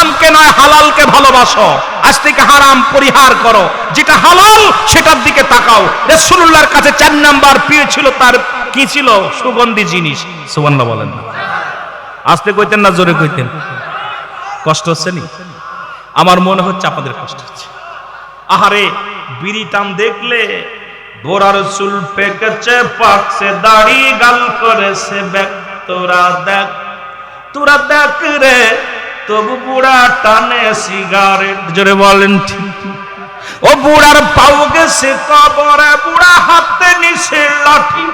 হারামকে নয়, হালালকে ভালোবাসো। আজ থেকে হারাম পরিহার করো। যেটা হালাল, সেটার দিকে তাকাও। রসুল্লাহর কাছে চার নাম্বার প্রিয় ছিল, তার কি ছিল? সুগন্ধি জিনিস। সুগন্ধ বলেন না। আসতে কইতেন না, জোরে কইতেন। কষ্ট হচ্ছে নি? আমার মনে হচ্ছে আপনাদের কষ্ট হচ্ছে। আহারে, বিড়ি টান দেখলে বোরার চুল পেকেছে, পাকছে, দাড়ি গাল করেছে ব্যাক তোরা দেখ তোরা দেখ রে তবু বুড়া টানে সিগারেট। জোরে বলেন, ঠিক। ও বুড়ার পাও গেছে কবরে, বুড়া হাতে নিছে লাঠি।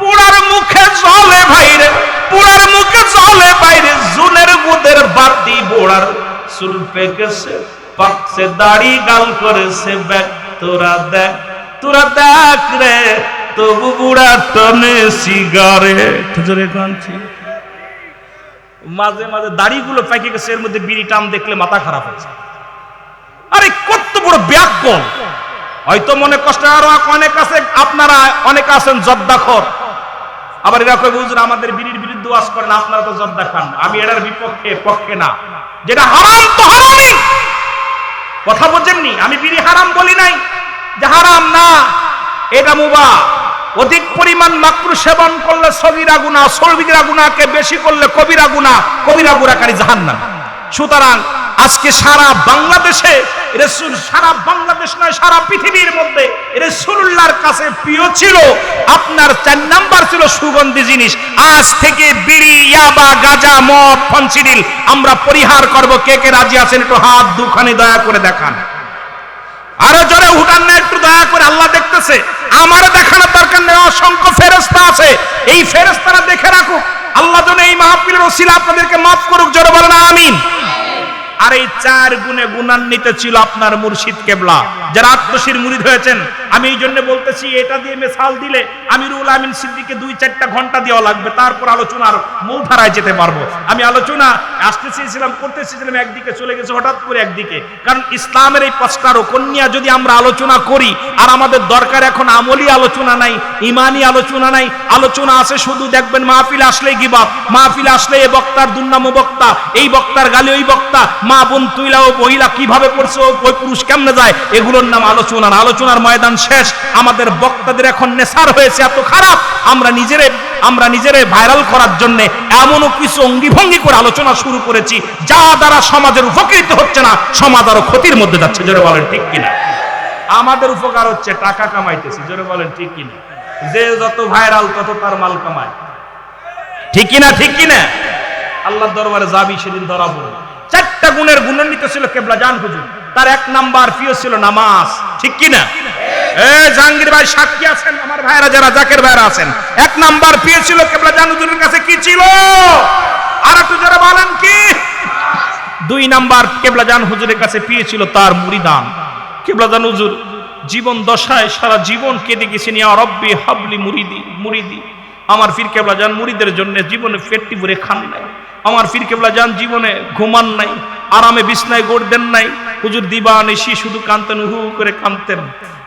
বুড়ার মুখে জলে ভাইরে, বুড়ার মুখে জলে বাইরে জুনের গুদের বাতি বুড়ার চুল পেকেছে, পাকছে, দাড়ি গাল করেছে ব্যাগ তোরা দেখ তোরা দেখ রে, তবু বুড়া টনে সিগারেট। জোরে কাঁদছি মাঝে মাঝে দাড়িগুলো পেকে গেছে, এর মধ্যে বিড়ি টান দেখলে মাথা খারাপ হয়েছে আরে, কত বড় ব্যাকল হয়তো মনে কষ্ট আরও অনেক আছে, আপনারা অনেক আছেন জব্দাখর আবার এরা কই বুঝুন আমাদের বিড়ির বিরুদ্ধে ওয়াজ করেন, আপনারা তো জব্দা খান। আমি এটার বিপক্ষে, পক্ষে না। যেটা হারাম তো হারামই। কথা বোঝেননি? আমি বিড়ি হারাম বলি নাই যে হারাম না, এটা মুবা অধিক পরিমাণ মাকরু সেবন করলে সবিরা গুণা সবিরা গুণাকে বেশি করলে কবিরা গুণা কবিরা গুণাকারী জাহান্নাম। সুতরাং আজকে সারা বাংলাদেশে রসুল, সারা বাংলাদেশ নয়, সারা পৃথিবীর মধ্যে রসুল্লাহর কাছে প্রিয় ছিল, আপনার চার নাম্বার ছিল সুগন্ধি জিনিস। আজ থেকে বিড়ি, ইয়াবা, গাজা, মদ ফনসিডিল আমরা পরিহার করব। কে কে রাজি আছেন একটু হাত দুখানি দয়া করে দেখান। আরও জোরে উঠান না, একটু দয়া করে, আল্লাহ দেখতেছে। আমার দেখানোর দরকার নেই, অসংখ্য ফেরেস্তা আছে। এই ফেরেস্তারা দেখে রাখুক। আল্লাহ এই মাহফিলের ওসিলা আপনাদেরকে মাফ করুক, জোরে বলেন, আমিন। আর এই চার গুণে গুণান্বিত ছিল আপনার মুর্শিদ কেবলা। যারা আত্মশির মুরিদ হয়েছেন, আমি এই জন্য বলতেছি, এটা দিয়ে মেসাল দিলে আমিরুল আমিন সিদ্দিকে দুই চারটা ঘণ্টা দেওয়া লাগবে, তারপর আলোচনার মূল ধারায় যেতে পারব। আমি আলোচনা আসতে চেয়েছিলাম করতে চেয়েছিলাম একদিকে চলে গেছে, হঠাৎ করে একদিকে। কারণ ইসলামের এই পাঁচটারও কন্যা যদি আমরা আলোচনা করি, আর আমাদের দরকার এখন আমলি আলোচনা নাই, ইমানি আলোচনা নাই, আলোচনা আছে শুধু দেখবেন মাহফিল আসলে গিবাব মাহফিল আসলে এ বক্তার দুর্নাম বক্তা, এই বক্তার গালি ওই বক্তা মা বোন তুইলা ও মহিলা কীভাবে পড়ছে? ওই পুরুষ কেমনে যায়? এগুলোর নাম আলোচনা না। আলোচনার ময়দান শেষ। আমাদের বক্তাদের এখন নেশার হয়েছে, এত খারাপ। আমরা নিজেরে আমরা নিজেরে ভাইরাল করার জন্য এমনও কিছু অঙ্গিভঙ্গি করে আলোচনা শুরু করেছি, যা দ্বারা সমাজের উপকৃত হচ্ছে না, সমাজ আরও ক্ষতির মধ্যে যাচ্ছে। জোরে বলেন, ঠিক কিনা? আমাদের উপকার হচ্ছে টাকা কামাইতেছি। জোরে বলেন, ঠিক কিনা? যে যত ভাইরাল, তত তার মাল কামায়। ঠিক কিনা ঠিক কিনা? আল্লাহর দরবারে যাবি, সেদিন ধরা পড়বে। চারটা গুণের গুণান্বিত ছিল কেবলা জান হুজুর। তার এক নাম্বার প্রিয় ছিল নামাজ। ঠিক কিনা? জাহাঙ্গীর ভাই সাক্ষী আছেন, আমার ভাইরা যারা জাকের ভাইরা আছেন। এক নাম্বার প্রিয় ছিল কেবলা জান হুজুরের কাছে কি ছিল? আর একটু যারা বলেন কি? দুই নাম্বার কেবলা জান হুজুরের কাছে পেয়েছিল তার মুরিদান। কেবলা জান হুজুর, জীবন দশায় সারা জীবন কেঁদে গেছেন রব্বি হাবলি মুরিদি মুরিদি। আমার ফির কেবলা জান মুরিদের জন্য জীবনে পেটটি ভরে খান নাই। আমার ফির কেবলা জান জীবনে ঘুমান নাই, আরামে বিছনায় গোড় দেন নাই। হুজুর দিবান এসি শুধু কানতেন হু করে কানতেন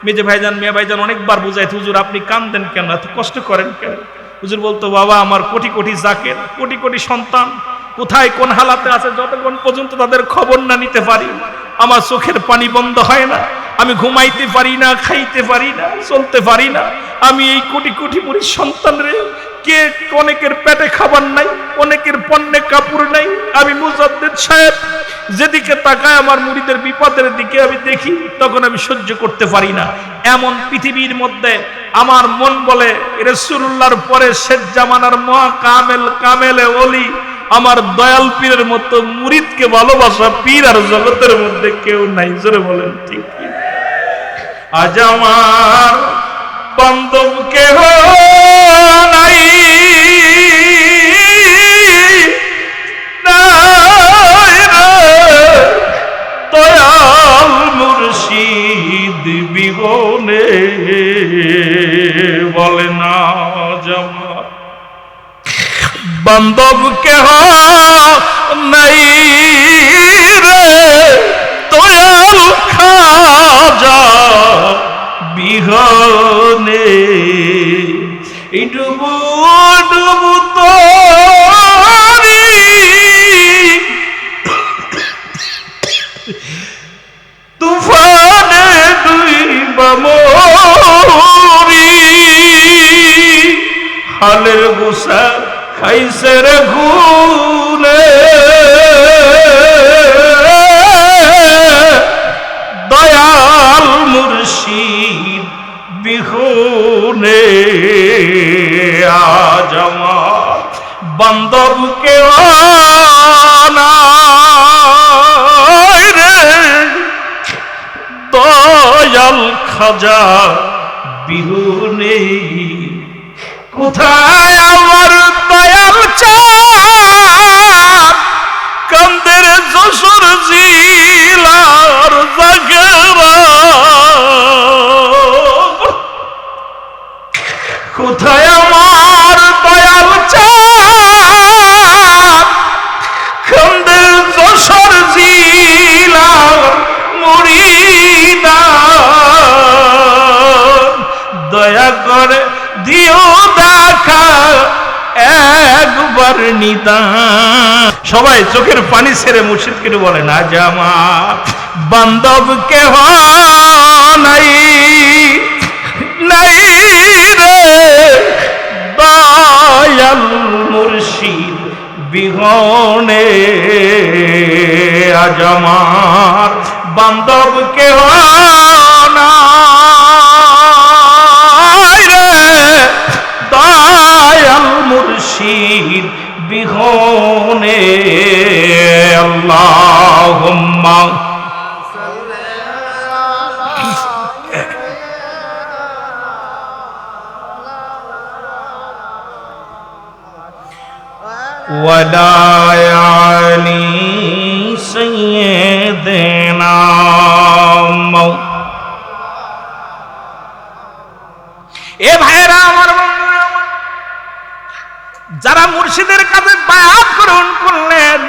মেজে ভাইজান, মেয়ে ভাইজান অনেকবার বুঝাইত, হুজুর, আপনি কান্দেন কেন? এত কষ্ট করেন কেন? হুজুর বলতো, বাবা, আমার কোটি কোটি জাকের, কোটি কোটি সন্তান, কোথায় কোন হালাতে আছে যতক্ষণ পর্যন্ত তাদের খবর না নিতে পারি? আমার চোখের পানি বন্ধ হয় না, আমি ঘুমাইতে পারি না, খাইতে পারি না, চলতে পারি না। আমি এই কোটি কোটি মুড়ির সন্তান রে কে অনেকের পেটে খাবার নাই, অনেকের পণ্যে কাপড় নাই। আমি মুজাদ্দেদ সাহেব, যেদিকে তাকায় আমার মুড়িদের বিপদের দিকে আমি দেখি, তখন আমি সহ্য করতে পারি না। এমন পৃথিবীর মধ্যে আমার মন বলে রসুল্লাহর পরে শেখ জামানার মহা কামেল, কামেলে অলি আমার দয়াল পীরের মতো মুরিদকে ভালোবাসা পীর আর জগতের মধ্যে কেউ নাই। জোরে বলেন, ঠিক? আজ আমার বান্ধব কেহ নাই রে তোয়াল খাজা বিহনে। ডুবু ডুবু তুফানে হালের গুসা রে ঘুরে দয়াল মুর্শিদ বিহুনে আজ আমার বান্ধবকে রে। দয়াল খাজা বিহুনে কোথায় আমার দয়াল চাঁদ কান্দের যশোর জিলার জাগরা। কোথায় আমার দয়াল চাঁদ কান্দের যশোর জিলার মুড়িদা দয়া করে দিও দেখা একবার সবাই চোখের পানি ছেড়ে মুর্শিদকে বলে, না জামা বান্ধব কেহ নাই নাই রে। দয়াল মুর্শিদ বিহনে আজ আমার বান্ধব কেহ এ ভাইরা আমার যারা মুর্শিদের কাছে বায়াত গ্রহণ করলেন,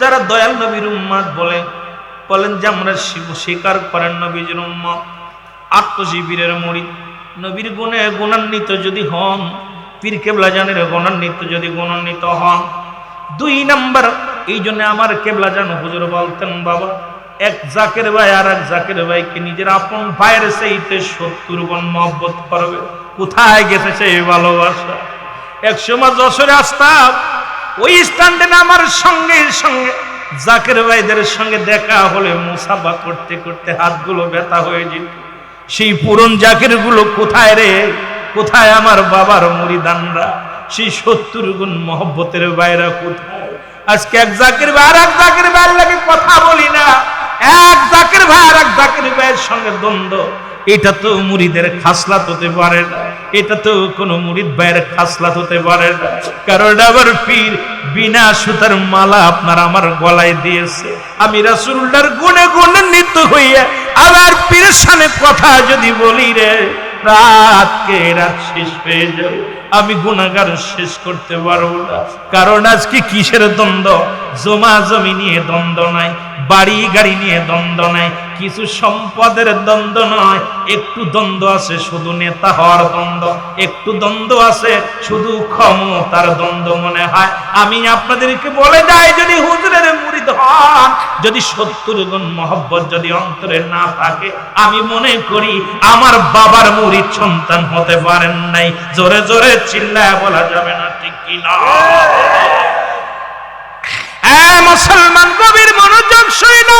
যারা দয়াল নবীর উম্মাদ বলে, বলেন যে আমরা স্বীকার করেন নবীজির উম্মত। আত্মজীবীরের মরিদ নবীর গুণে গুণান্বিত যদি হন, পীর কেবলা জানের গুণান্বিত যদি গুণান্বিত হন। দুই নাম্বার এই জন্য আমার কেবলা জান হুজুর বলতেন, বাবা এক জাকের ভাই আর এক জাকের ভাইকে নিজের আপন ভাইয়ের সেইতে সত্তর গুণ মহব্বত করবে। কোথায় গেছে সেই ভালোবাসা? এক সময় যশোরে আসতাম, ওই স্ট্যান্ডে আমার সঙ্গে সঙ্গে। জাকের ভাইদের সঙ্গে দেখা হলে মুসাফা করতে করতে হাতগুলো ব্যথা হয়ে যেত। সেই পুরন জাকেরগুলো কোথায় রে? কোথায় আমার বাবার মুড়িদানরা? সেই সত্তর গুণ মহব্বতের বাইরা কোথায়? আজকে এক জাকির ভাই আর এক জাকির ভাইয়ের লাগে কথা বলি না। এক জাকির ভাই আর এক জাকির ভাইয়ের সঙ্গে দ্বন্দ্ব। এটা তো মুড়িদের খাসলাত হতে পারে না। এটা তো কোনো মুড়িদ ভাইয়ের খাসলাত হতে পারে না। কারণ আবার পীর বিনা সুতার মালা আপনার আমার গলায় দিয়েছে। আমি রাসুল্লার গুণে গুণে নিত্য হইয়া আবার পীরের সামনে কথা যদি বলি রে, রাতকে রাত শেষ হয়ে যাবে। আমি গুণাগার শেষ করতে পারব না। কারণ আজকে কিসের দ্বন্দ্ব? জমা জমি নিয়ে দ্বন্দ্ব নাই, বাড়ি গাড়ি নিয়ে দ্বন্দ্ব নাই, কিছু সম্পদের দ্বন্দ্ব নয়। একটু দ্বন্দ্ব আছে শুধু নেতা হওয়ার দ্বন্দ্ব, একটু দ্বন্দ্ব আছে শুধু ক্ষমতার দ্বন্দ্ব মনে হয়। আমি আপনাদেরকে বলে যাই, যদি হুজুরের যদি সত্তর গুণ মহব্বত যদি অন্তরে না থাকে, আমি মনে করি আমার বাবার সন্তান হতে পারেন নাই। জোরে জোরে চিল্লায় বলা যাবে না, ঠিক মুসলমান কবির মনোযোগ সইল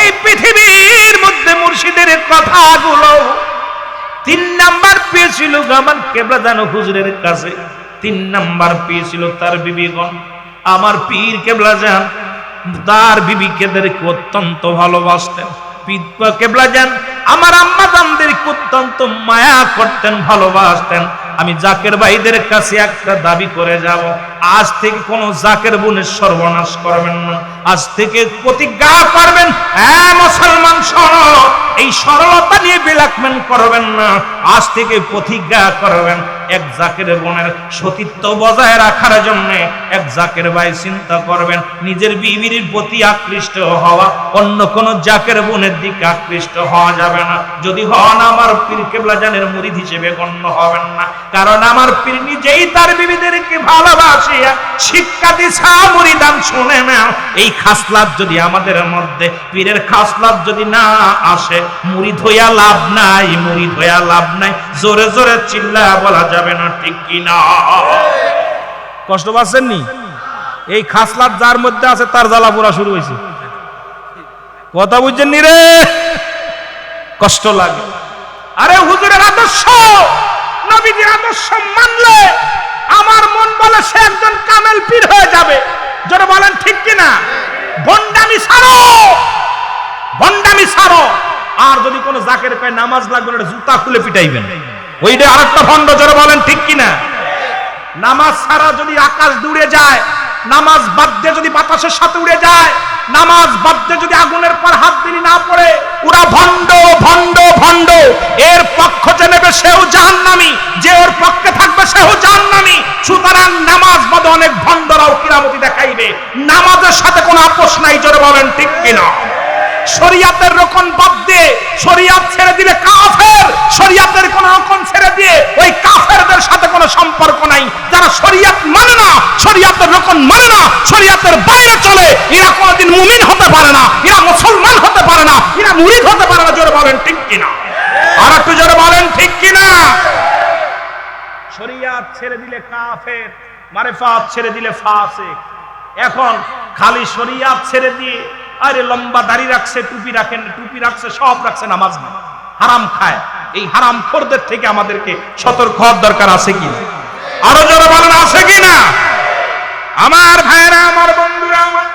এই পৃথিবীর মধ্যে মুর্শিদের কথাগুলো তিন নাম্বার পেয়েছিল হুজুরের কাছে। তিন নাম্বার পেয়েছিল তার বিবিগণ। আমার পীর কেবলা যান তার বিবিকেদেরকে অত্যন্ত ভালোবাসতেন। কেবলা যান আমার আম্মা অত্যন্ত মায়া করতেন, ভালোবাসতেন। আমি জাকের ভাইদের কাছে একটা দাবি করে যাব। আজ থেকে কোন জাকের বোনের সর্বনাশ করবেন না। আজ থেকে প্রতিজ্ঞা করবেন মুসলমান শোনো, এই সরলতা নিয়ে বিলাকমেন করবেন না। আজ থেকে প্রতিজ্ঞা করবেন, এক জাকের বোনের সতীত্ব বজায় রাখার জন্য এক জাকের ভাই চিন্তা করবেন, নিজের বিবির প্রতি আকৃষ্ট হওয়া, অন্য কোন জাকের বোনের দিকে আকৃষ্ট হওয়া যাবে না। যদি হন আমার পীর কেবলা জানের মুরিদ হিসেবে গণ্য হবেন না। কারণ আমার পীর নিজেই তার বিবিদেরকে ভালোবাসে। আসিয়া শিক্ষা দিছা মুরিদান শুনে নাও। এই খাসলাত যদি আমাদের মধ্যে, পীরের খাসলাত যদি না আসে, মুড়ি ধোয়া লাভ নাই, মুড়ি ধোয়া লাভ নাই। জোরে জোরে চিল্লা বলা যাবে না, ঠিক কি না? কষ্ট পাচ্ছেন নি এই খাসলাত যার মধ্যে আছে, তার জ্বালা পোড়া শুরু হয়েছে কথা বুঝছেন নি রে? কষ্ট লাগে। আরে হুজুরের আদর্শ! নবীজির আদর্শ মানলে আমার মন বলে সে একজন কামেল পীর হয়ে যাবে। যারা বলেন, ঠিক কিনা? বন্ডামি সারো বন্ডামি সারো আর যদি কোনো জাকের পায় নামাজ লাগবে না জুতা খুলে পিটাইবেন। ওইটা আরেকটা ভণ্ড, জোরে বলেন, ঠিক কিনা? নামাজ সারা যদি আকাশ দূরে যায় নামাজ বাদ দিয়ে যদি বাতাসের সাথে উড়ে যায়, নামাজ বাদ দিয়ে যদি আগুনের পর হাত দিলি না পড়ে ওরা ভণ্ড ভণ্ড ভণ্ড। এর পক্ষ যে নেবে সেও জাহান্নামি, যে ওর পক্ষে থাকবে সেও জাহান্নামি। সুতরাং নামাজ বাদে অনেক ভণ্ডরাও কিরামতি দেখাইবে। নামাজের সাথে কোনো আপোষ নাই, জোরে বলেন, ঠিক কিনা? শরিয়াতের রকম বাদ দিয়ে শরিয়াত ছেড়ে দিলে কাফের। শরিয়াতের কোন রকম ছেড়ে দিয়ে ওই কাফেরদের সাথে কোনো সম্পর্ক নাই। যারা শরিয়াত মানে না, শরিয়াতের রকম মানে না, শরিয়াতের বাইরে চলে, এরা কোনোদিন মুমিন হতে পারে না, এরা মুসলমান হতে পারে না, এরা মুরিদ হতে পারে না, জোরে বলেন ঠিক কিনা? আর একটু জোরে বলেন ঠিক কিনা? শরিয়াত ছেড়ে দিলে কাফের, মারেফাত ছেড়ে দিলে ফাসিক। এখন খালি শরিয়াত ছেড়ে দিয়ে আরে লম্বা দাড়ি রাখছে, টুপি রাখেন, টুপি রাখছে, সব রাখছে নামাজ না হারাম খায়। এই হারাম খোরদের থেকে আমাদেরকে সতর্ক হওয়ার দরকার আছে কি আরও যারা বলেন, আছে কি না? আমার ভাইরা আমার বন্ধুরা, আমার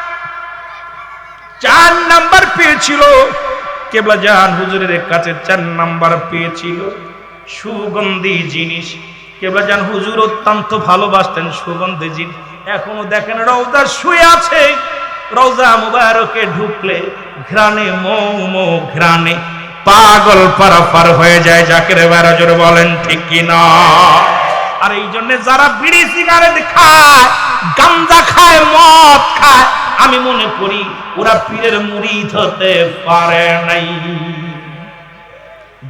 চার নাম্বার পেয়েছিল। কেবলা জাহান হুজুরের কাছে চার নাম্বার পেয়েছিল। সুগন্ধি জিনিস। কেবলা জান হুজুর অত্যন্ত ভালোবাসতেন সুগন্ধি জিনিস। এখনও দেখেন রৌদা শুয়ে আছে। রৌজা মুবারকে ঢুকলে ঘ্রাণে, মৌ মৌ ঘ্রাণে। পাগল পারাপার হয়ে যায় যাকে রে বলেন, ঠিক কি না? আর এই জন্য যারা বিড়ি সিগারেট খায়, গাঞ্জা খায়, মদ খায়, আমি মনে করি ওরা পীরের মুরিদ হতে পারে নাই।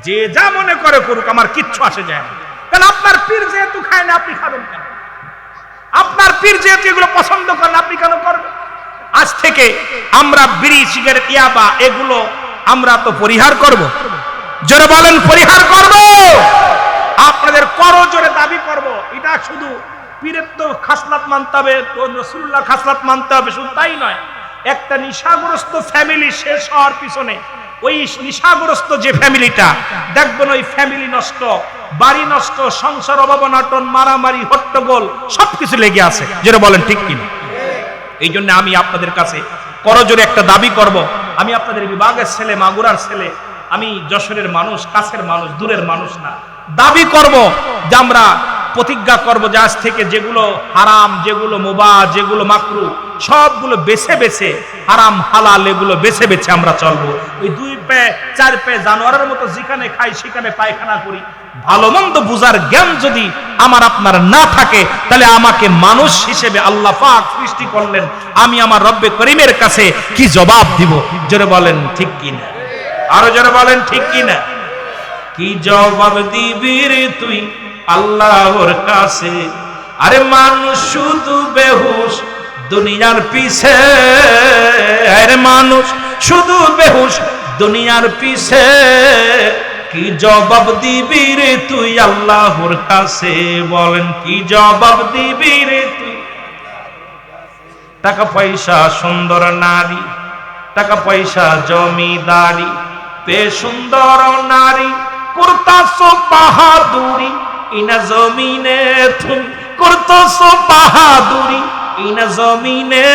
যে যা মনে করে করুক, আমার কিচ্ছু আসে যায় না। কারণ আপনার পীর যেহেতু খায় না, আপনি খাবেন কেন? আপনার পীর যেহেতু এগুলো পছন্দ করেন, আপনি কেন করবেন? আজ থেকে আমরা বিড়ি, সিগারেট, ইয়াবা এগুলো আমরা তো পরিহার করব। জোরে বলেন, পরিহার করব। আপনাদের করো, জোরে দাবি করব। এটা শুধু পীরের তো খাসলাত মানতে হবে রসুল্লাহ খাসলাত মানতে হবে, শুধু তাই নয়। একটা নিশাগ্রস্ত ফ্যামিলি শেষ হওয়ার পিছনে ওই নিশাগ্রস্ত যে ফ্যামিলিটা, দেখবেন ওই ফ্যামিলি নষ্ট, বাড়ি নষ্ট, সংসার অভাবনাটন মারামারি, হট্টগোল, সবকিছু লেগে আছে। যেটা বলেন, ঠিক কিনা? এই জন্য আমি আপনাদের কাছে করজোরে একটা দাবি করব। আমি আপনাদের বিভাগের ছেলে, মাগুরার ছেলে। আমি যশোরের মানুষ, কাছের মানুষ, দূরের মানুষ না। দাবি করব যে আমরা প্রতিজ্ঞা করব যে আজ থেকে যেগুলো হারাম, যেগুলো মোবা, যেগুলো মাকরু, সবগুলো বেছে বেছে, হারাম, হালাল, এগুলো বেছে বেছে আমরা চলবো। ওই দুই পে, চার পে জানোয়ারের মতো যেখানে খাই, সেখানে পায়খানা করি। ভালো মন্দ বুঝার জ্ঞান যদি আমার আপনার না থাকে, তাহলে আমাকে মানুষ হিসেবে আল্লাহ পাক সৃষ্টি করলেন। আমি আমার রব্বে করিমের কাছে কি জবাব দিব? জোরে বলেন, ঠিক কিনা? আরও জোরে বলেন, ঠিক কিনা? কি জবাব দিবি রে তুই? আল্লাহর কাছে। আরে মানুষ শুধু বেহুশ দুনিয়ার পিছে। আরে মানুষ শুধু বেহুশ দুনিয়ার পিছে। কি জবাব দিবি রে তুই আল্লাহর কাছে? বলেন, কি জবাব দিবি রে তুই? টাকা পয়সা সুন্দর নারী, টাকা পয়সা জমিদারি পে সুন্দর নারী করতাছো বাহাদুরি। ইনা জমিনে তুমি করতাছো বাহাদুরি, ইনা জমিনে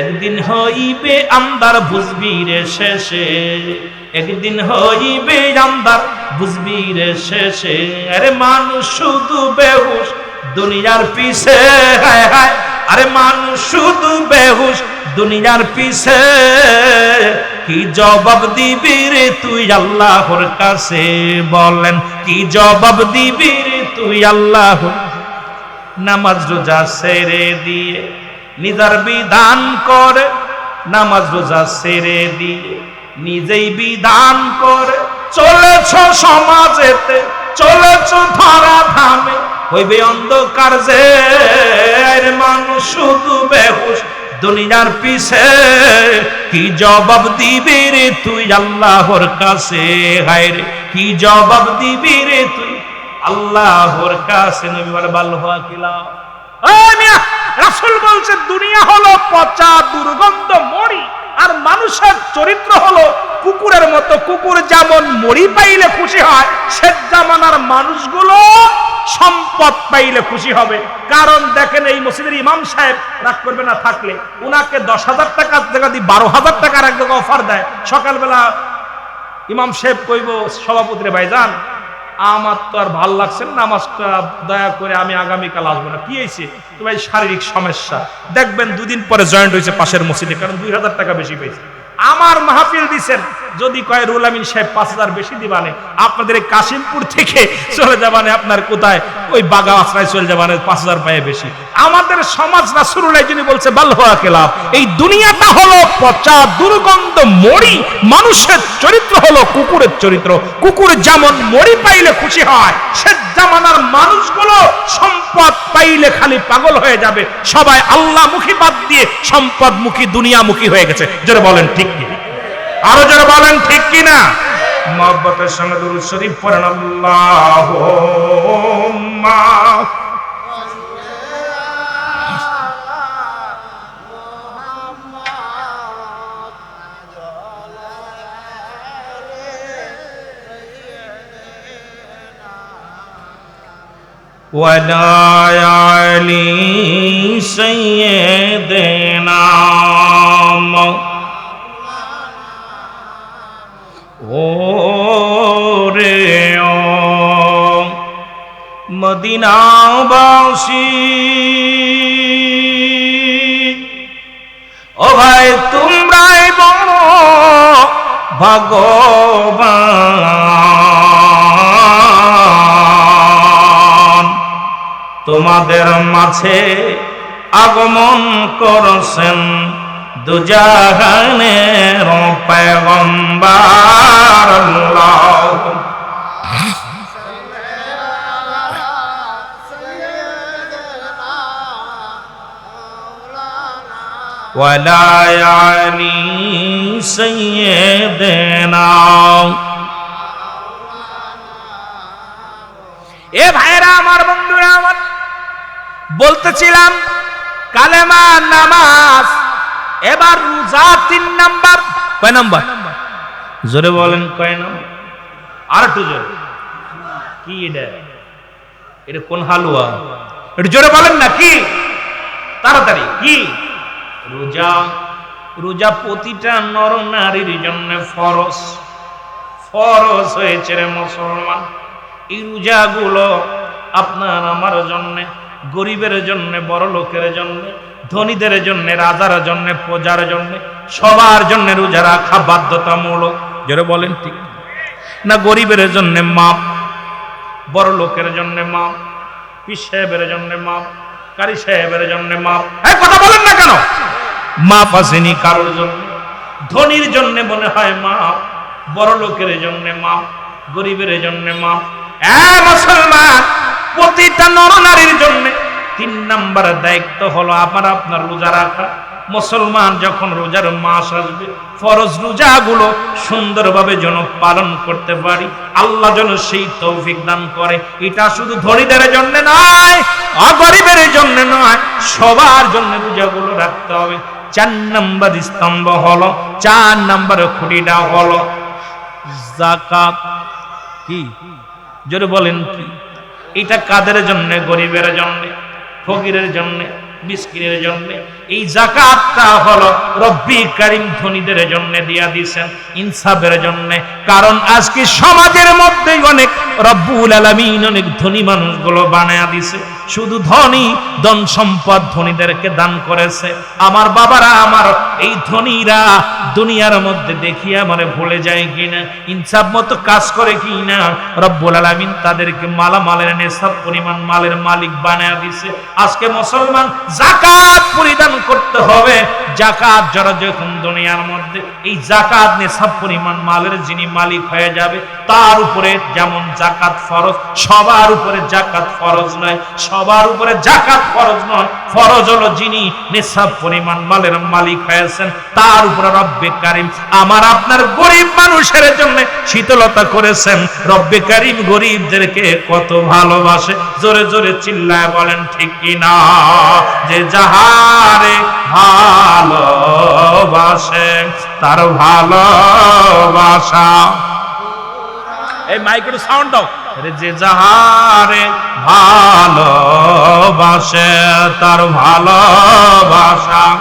একদিন হইবে আমদার বুঝবি রে শেষে, একদিন হইবে আমদার বুঝবি রে শেষে। আরে মানুষ শুধু বেহুশ, দুনিয়ার পিছে, হায় হায়। আরে মানুষ শুধু বেহুশ, দুনিয়ার পিছে। কি জবাব দিবি রে তুই আল্লাহর কাছে? বলেন, কি জবাব দিবি রে তুই আল্লাহ নামাজ রোজা সেরে দিয়ে নিজার বিধান করে। নামাজ রোজা সেরে দিয়ে নিজেই বিধান করে। চলেছ সমাজেতে, চলেছ ধরা ধামে হইবে অন্ধকার যে মানুষ শুধু বেহুশ। দুনিয়ার পিছে কি জবাব দিবি রে তুই আল্লাহর কাছে? হায় রে, কি জবাব দিবি রে তুই আল্লাহর কাছে? নবী বলে বাল্লাহ কিলা। রাসূল বলছে, দুনিয়া হলো পচা দুর্গন্ধ মরি, আর মানুষের চরিত্র হলো কুকুরের মতো। কুকুর যেমন মরি পাইলে খুশি হয় সে জামানার মানুষগুলো সম্পদ পাইলে খুশি হবে। কারণ দেখেন এই মসজিদের ইমাম সাহেব রাগ করবে না থাকলে। উনাকে দশ হাজার টাকা জায়গা দিয়ে বারো হাজার টাকার এক জায়গায় অফার দেয়। সকালবেলা ইমাম সাহেব কইব, সভাপতিরে ভাইজান, আমার তো আর ভালো লাগছে না নামাজটা, দয়া করে আমি আগামীকাল আসব না। কি হয়েছে? তো ভাই, শারীরিক সমস্যা। দেখবেন দুদিন পরে জয়েন্ট হয়েছে পাশের মসজিদে, কারণ দুই হাজার টাকা বেশি পেয়েছে। আমার মাহফিল দিছেন। যদি কয় রুল আমিন সাহেব পাঁচ হাজার বেশি দিবানে, আপনাদের কাশিমপুর থেকে চলে যাবানে আপনার কোথায়? ওই বাগা আশ্রয় চলে যাবানে পাঁচ হাজার পায়ে বেশি। আমাদের সমাজ রাসুরুল্লাহ যিনি বলছে বাল্লা খেলাফ। এই দুনিয়াটা হলো পচা দুর্গন্ধ মরি, মানুষের চরিত্র হলো কুকুরের চরিত্র। কুকুর যেমন মরি পাইলে খুশি হয় সে জামানার মানুষগুলো সম্পদ পাইলে খালি পাগল হয়ে যাবে। সবাই আল্লাহ মুখী বাদ দিয়ে সম্পদ মুখী দুনিয়ামুখী হয়ে গেছে। যারা বলেন, ঠিক কি আরো যারা বলেন ঠিক কি না মহব্বতের সঙ্গে দুরুদ শরীফ পড়েন আল্লাহ ولا علي سيدنا মদিনাবাসী ও ভাই তোমরাই বড় ভগবান তোমাদের মাঝে আগমন করছেন দুজাহানের পেগম্বার আল্লাহ। ولا يعني سيدنا এ ভাইরা আমার বন্ধুরা আমার বলতেছিলাম কালেমা নামাজ এবার রোজা তিন নাম্বার কয় নাম্বার জোরে বলেন কয় নাম্বার আর একটু জোরে কি এটা এটা কোন হালুয়া একটু জোরে বলেন না কি তাড়াতাড়ি কি রোজা রোজা প্রতিটা নর নারীর জন্য ফরজ। ফরজ হয়েছে রে মুসলমান। এই রোজাগুলো আপনার আমার জন্যে, গরিবের জন্য বড় লোকের জন্য, ধনীদের জন্য, রাজার জন্য, প্রজার জন্য, সবার জন্য রোজা রাখা বাধ্যতামূলক। যারা বলেন ঠিক। না গরিবের জন্য মাপ বড় লোকের জন্য মাপ পীর সাহেবের জন্য মাপ কারি সাহেবের জন্য মাপ। হ্যাঁ কথা বলেন না কেন? মাপ আসেনি কারোর জন্য। ধনীর জন্য মনে হয় মাপ বড় লোকের জন্য মাপ গরিবের জন্য মাপ। হ্যাঁ মুসলমান প্রতিটা নরনারীর জন্য। তিন নাম্বার দায়িত্ব হলো আমার আপনার রোজা রাখা। মুসলমান যখন রোজার মাস আসবে, ফরজ রোজাগুলো সুন্দরভাবে যেন পালন করতে পারি। আল্লাহ যেন সেই তৌফিক দান করে। এটা শুধু ধনীদের জন্য নয়, অগরিবের জন্য নয়, সবার জন্য রোজাগুলো রাখতে হবে। চার নাম্বার স্তম্ভ হলো, চার নাম্বার খুঁটিটা হলো জাকাত কি? জোরে বলেন কি? এটা কাদের জন্য? গরিবের জন্য, ফকিরের জন্য। মিসকিনের জন্য। এই জাকাতটা হলো রব্বি ধনীদের জন্য দিয়া ইনসাফের জন্য। কারণ আজকে সমাজের মধ্যে অনেক রব্বুল আলামিন অনেক ধনী মানুষগুলো বানায়া দিছে। শুধু ধনী, ধন সম্পদ ধনীদেরকে দান করেছে। আমার বাবারা, আমার এই ধনীরা দুনিয়ার মধ্যে দেখি আমারে ভুলে যায় কিনা? ইনসাফ মতো কাজ করে কিনা? রব্বুল আলামিন তাদেরকে মালা মালের নেশাব পরিমাণ মালের মালিক বানায়া দিছে। আজকে মুসলমান জাকাত পরিধান করতে হবে। জাকাত যারা যখন দুনিয়ার মধ্যে এই জাকাত নিসাব পরিমাণ মালের যিনি মালিক হয়ে যাবে, তার উপরে যেমন জাকাত ফরজ, সবার উপরে জাকাত ফরজ নয়, সবার উপরে জাকাত ফরজ নয়, ফরজ হলো যিনি নিসাব পরিমাণ মালের মালিক হয়েছেন। তার উপরে রব্বে কারিম আমার আপনার গরিব মানুষের জন্য শীতলতা করেছেন। রব্বে কারিম গরিবদেরকে কত ভালোবাসে। জোরে জোরে চিল্লায় বলেন, ঠিক কিনা যে যাহারে ভালোবাসে, তার ভালোবাসা। এই সাউন্ড দাও। যে যাহারে ভালোবাসে, তার ভালোবাসা।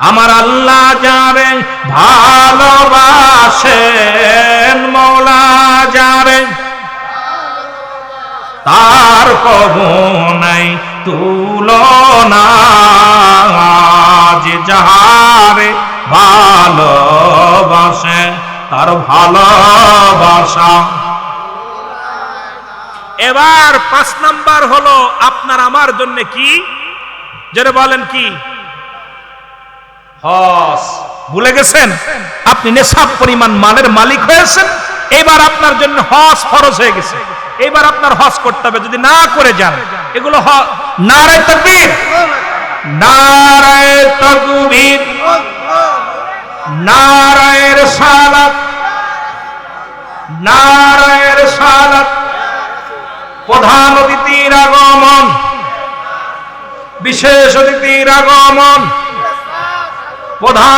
আমার আল্লাহ যারে ভালোবাসেন মৌলা যারে তার কবু নাই তুলনা যে যাহারে ভালোবাসে, তার ভালোবাসা। এবার পাঁচ নাম্বার হলো, আপনার আমার জন্য কি? যেটা বলেন কি? হস। ভুলে গেছেন? আপনি নেশাব পরিমাণ মালের মালিক হয়েছেন। এবার আপনার জন্য হস ফরজ হয়ে গেছে। এবার আপনার হজ করতে হবে। যদি না করে যান, এগুলো নারায় তকবীর। নারায় তকবীর। নারায়ের সালাত নারায়ের সালাত প্রধান অতিথির আগমন। বিশেষ অতিথির আগমন। প্রধান